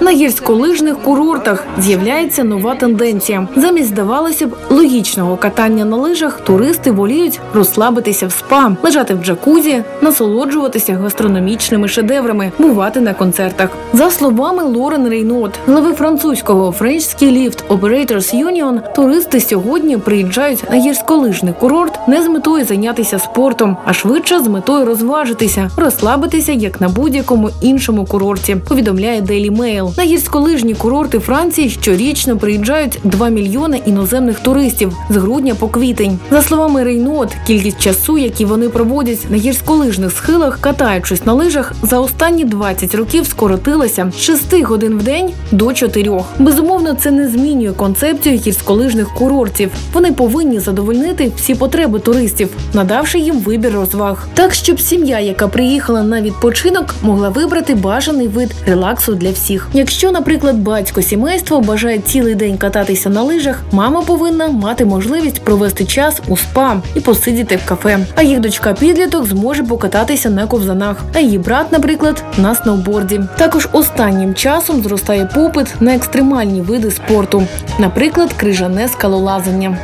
На гірськолижних курортах з'являється нова тенденція. Замість здавалося б логічного катання на лижах, туристи воліють розслабитися в спа, лежати в джакузі, насолоджуватися гастрономічними шедеврами, бувати на концертах. За словами Лорен Рейнот, глави французького French Lift Operators Union, туристи сьогодні приїжджають на гірськолижний курорт не з метою зайнятися спортом, а швидше з метою розважитися, розслабитися як на будь-якому іншому курорті. Повідомляє Daily Mail. На гірськолижні курорти Франції щорічно приїжджають 2 мільйони іноземних туристів з грудня по квітень. За словами Рейнот, кількість часу, який вони проводять на гірськолижних схилах, катаючись на лижах, за останні 20 років скоротилася з 6 годин в день до 4. Безумовно, це не змінює концепцію гірськолижних курортів. Вони повинні задовольнити всі потреби туристів, надавши їм вибір розваг. Так, щоб сім'я, яка приїхала на відпочинок, могла вибрати бажаний вид релаксу для всіх. Якщо, наприклад, батько сімейства бажає цілий день кататися на лижах, мама повинна мати можливість провести час у спа і посидіти в кафе. А їх дочка підліток зможе покататися на ковзанах, а її брат, наприклад, на сноуборді. Також останнім часом зростає попит на екстремальні види спорту, наприклад, крижане скалолазання.